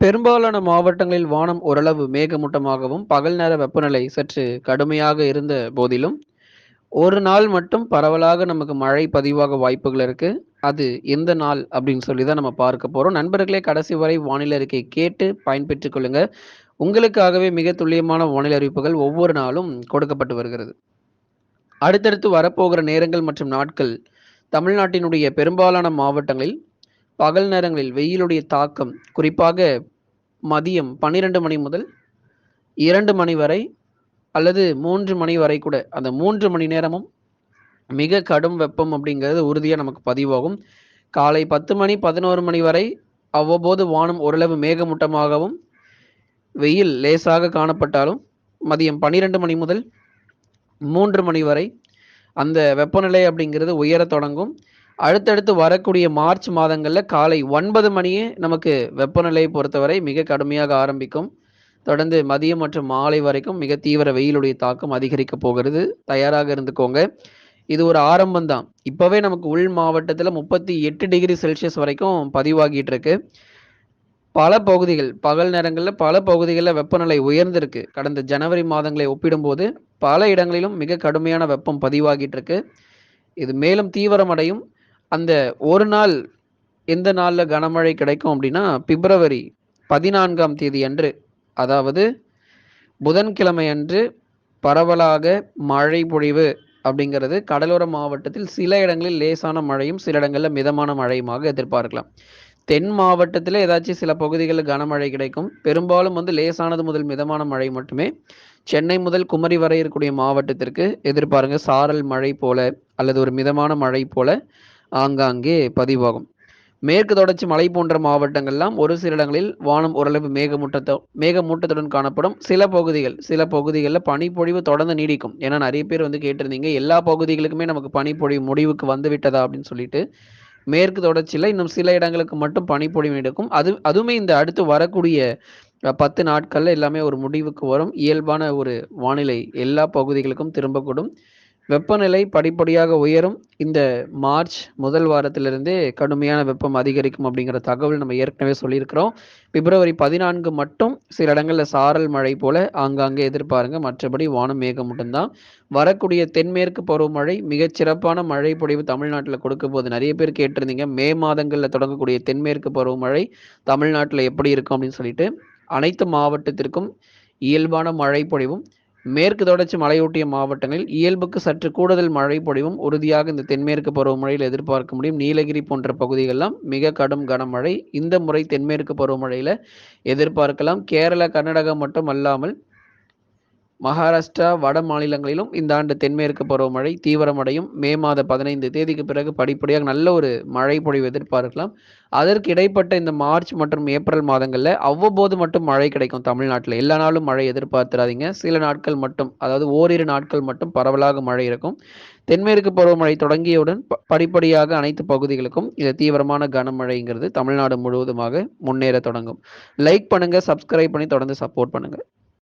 பெரும்பாலான மாவட்டங்களில் வானம் ஓரளவு மேகமூட்டமாகவும், பகல் நேர வெப்பநிலை சற்று கடுமையாக இருந்த போதிலும், ஒரு நாள் மட்டும் பரவலாக நமக்கு மழை பதிவாக வாய்ப்புகள் இருக்கு. அது எந்த நாள் அப்படின்னு சொல்லி தான் நம்ம பார்க்க போறோம். நண்பர்களே கடைசி வரை வானிலை அறிக்கை கேட்டு பயன்பெற்றுக் கொள்ளுங்க. உங்களுக்காகவே மிக துல்லியமான வானிலை அறிவிப்புகள் ஒவ்வொரு நாளும் கொடுக்கப்பட்டு வருகிறது. அடுத்தடுத்து வரப்போகிற நேரங்கள் மற்றும் நாட்கள் தமிழ்நாட்டினுடைய பெரும்பாலான மாவட்டங்களில் பகல் நேரங்களில் வெயிலுடைய தாக்கம் குறிப்பாக மதியம் 12 மணி முதல் இரண்டு மணி வரை அல்லது மூன்று மணி வரை கூட அந்த மூன்று மணி நேரமும் மிக கடும் வெப்பம் அப்படிங்கிறது உறுதியாக நமக்கு பதிவாகும். காலை 10 மணி 11 மணி வரை அவ்வப்போது வானம் ஓரளவு மேகமூட்டமாகவும், வெயில் லேசாக காணப்பட்டாலும், மதியம் 12 மணி முதல் மூன்று மணி வரை அந்த வெப்பநிலை அப்படிங்கிறது உயரத் தொடங்கும். அடுத்தடுத்து வரக்கூடிய மார்ச் மாதங்களில் காலை ஒன்பது மணியே நமக்கு வெப்பநிலையை பொறுத்தவரை மிக கடுமையாக ஆரம்பிக்கும். தொடர்ந்து மதியம் மற்றும் மாலை வரைக்கும் மிக தீவிர வெயிலுடைய தாக்கம் அதிகரிக்கப் போகிறது. தயாராக இருந்துக்கோங்க. இது ஒரு ஆரம்பம் தான். இப்போவே நமக்கு உள் மாவட்டத்தில் முப்பத்தி எட்டு டிகிரி செல்சியஸ் வரைக்கும் பதிவாகிட்டு இருக்கு. பல பகுதிகள் பகல் நேரங்களில் பல பகுதிகளில் வெப்பநிலை உயர்ந்திருக்கு. கடந்த ஜனவரி மாதங்களை ஒப்பிடும்போது பல இடங்களிலும் மிக கடுமையான வெப்பம் பதிவாகிட்டு இருக்கு. இது மேலும் தீவிரமடையும். அந்த ஒரு நாள் எந்த நாளில் கனமழை கிடைக்கும் அப்படின்னா, பிப்ரவரி 14ஆம் தேதி அன்று அதாவது புதன்கிழமை அன்று பரவலாக மழை பொழிவு அப்படிங்கிறது கடலோர மாவட்டத்தில் சில இடங்களில் லேசான மழையும், சில இடங்களில் மிதமான மழையுமாக எதிர்பார்க்கலாம். தென் மாவட்டத்தில் ஏதாச்சும் சில பகுதிகளில் கனமழை கிடைக்கும். பெரும்பாலும் வந்து லேசானது முதல் மிதமான மழை மட்டுமே. சென்னை முதல் குமரி வரை இருக்கக்கூடிய மாவட்டத்திற்கு எதிர்பாருங்க சாரல் மழை போல அல்லது ஒரு மிதமான மழை போல ஆங்காங்கே பதிவாகும். மேற்கு தொடர்ச்சி மலை போன்ற மாவட்டங்கள்லாம் ஒரு சில இடங்களில் வானம் ஓரளவு மேகமூட்டத்தோ மேகமூட்டத்துடன் காணப்படும். சில பகுதிகள் சில பகுதிகளில் பனிப்பொழிவு தொடர்ந்து நீடிக்கும். ஏன்னா நிறைய பேர் வந்து கேட்டிருந்தீங்க, எல்லா பகுதிகளுக்குமே நமக்கு பனிப்பொழிவு முடிவுக்கு வந்து விட்டதா அப்படின்னு சொல்லிட்டு. மேற்கு தொடர்ச்சியில் இன்னும் சில இடங்களுக்கு மட்டும் பனிப்பொழிவு நீடிக்கும். அது அதுவுமே இந்த அடுத்து வரக்கூடிய பத்து நாட்களில் எல்லாமே ஒரு முடிவுக்கு வரும். இயல்பான ஒரு வானிலை எல்லா பகுதிகளுக்கும் திரும்பக்கூடும். வெப்பநிலை படிப்படியாக உயரும். இந்த மார்ச் முதல் வாரத்திலிருந்தே கடுமையான வெப்பம் அதிகரிக்கும் அப்படிங்கிற தகவல் நம்ம ஏற்கனவே சொல்லியிருக்கிறோம். பிப்ரவரி 14 மட்டும் சில இடங்களில் சாரல் மழை போல ஆங்காங்கே எதிர்பாருங்க. மற்றபடி வானம் மேகமூட்டம் தான். வரக்கூடிய தென்மேற்கு பருவமழை மிகச் சிறப்பான மழை பொழிவு தமிழ்நாட்டில் கொடுக்க போது நிறைய பேர் கேட்டிருந்தீங்க, மே மாதங்களில் தொடங்கக்கூடிய தென்மேற்கு பருவமழை தமிழ்நாட்டில் எப்படி இருக்கும் அப்படின்னு சொல்லிட்டு. அனைத்து மாவட்டத்திற்கும் இயல்பான மழை பொழிவும், மேற்கு தொடர்ச்சி மலையொட்டிய மாவட்டங்களில் இயல்புக்கு சற்று கூடுதல் மழை பொழிவும் உறுதியாக இந்த தென்மேற்கு பருவமழையில் எதிர்பார்க்க முடியும். நீலகிரி போன்ற பகுதிகளெல்லாம் மிக கடும் கனமழை இந்த முறை தென்மேற்கு பருவமழையில் எதிர்பார்க்கலாம். கேரளா, கர்நாடகா மட்டும் அல்லாமல் மகாராஷ்டிரா, வட மாநிலங்களிலும் இந்த ஆண்டு தென்மேற்கு பருவமழை தீவிரமடையும். மே மாத 15 தேதிக்கு பிறகு படிப்படியாக நல்ல ஒரு மழை பொழிவு எதிர்பார்க்கலாம். அதற்கு இடைப்பட்ட இந்த மார்ச் மற்றும் ஏப்ரல் மாதங்களில் அவ்வப்போது மட்டும் மழை கிடைக்கும் தமிழ்நாட்டில் எல்லா நாளும் மழை எதிர்பார்த்துறாதீங்க. சில நாட்கள் மட்டும் அதாவது ஓரிரு நாட்கள் மட்டும் பரவலாக மழை இருக்கும். தென்மேற்கு பருவமழை தொடங்கியவுடன் ப படிப்படியாக அனைத்து பகுதிகளுக்கும் இந்த தீவிரமான கனமழைங்கிறது தமிழ்நாடு முழுவதுமாக முன்னேற தொடங்கும். லைக் பண்ணுங்க, சப்ஸ்கிரைப் பண்ணி தொடர்ந்து சப்போர்ட் பண்ணுங்க.